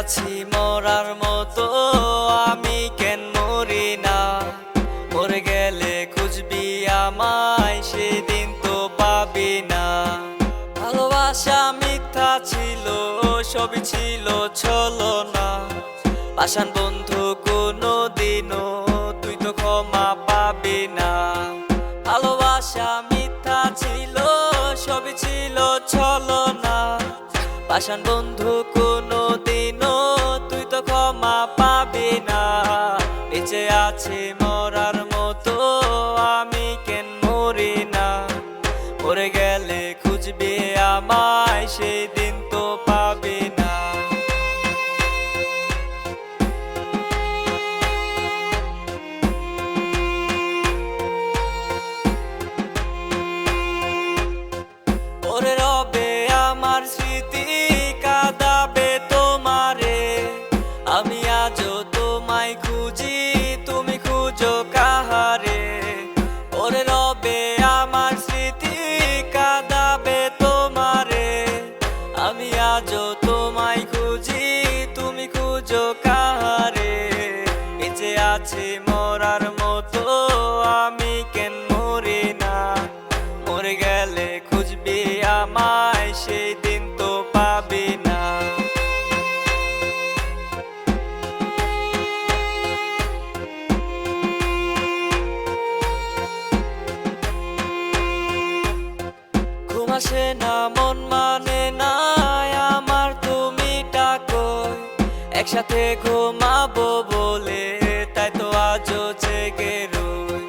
মরার মতো, আমি কেন মরি না? মরে গেলে খুঁজবি আমায়, সেদিন তো পাবি না। ভালোবাসা মিথ্যা ছিল, সবই ছিল ছলো না পাষাণ বন্ধু কোনো দিনও তুই তো ক্ষমা পাবি না। ভালোবাসা মিথ্যা ছিল, সবই ছিল ছলো না পাষাণ বন্ধু আমায় সেই দিন তো পাবি না। ওরে রবে, আমার স্মৃতি কাঁদাবে তোমারে। আমি আজও তোমায় খুঁজি আজও তোমায় খুঁজি, তুমি খুঁজো কাহারে? বেঁচে আছে মরার মতো, আমি কেন মরি না? মরে গেলে খুঁজবি আমায় সেই দিন তো পাবি না। ঘুমাসে না, মন মানে একসাথে ঘুমাবো বলে, তাই তো আজও জেগে রই।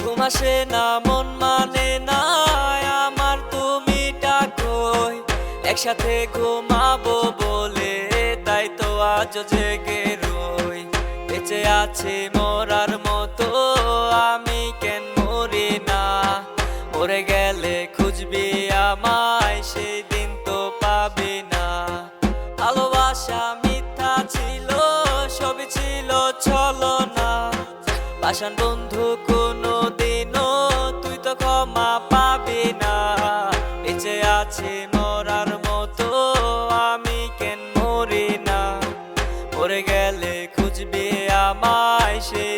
ঘুমাসে না, মন মানে না, আমার তুমি ডাকোই। একসাথে ঘুমাবো বলে, তাই তো আজও জেগে রই। বেঁচে আছে মরার মতো, আমি আসান বন্ধু কোনো দিনও তুই তো ক্ষমা পাবি না। বেঁচে আছে মরার মতো, আমি কেন মরি না? মরে গেলে খুঁজবি আমায় সেই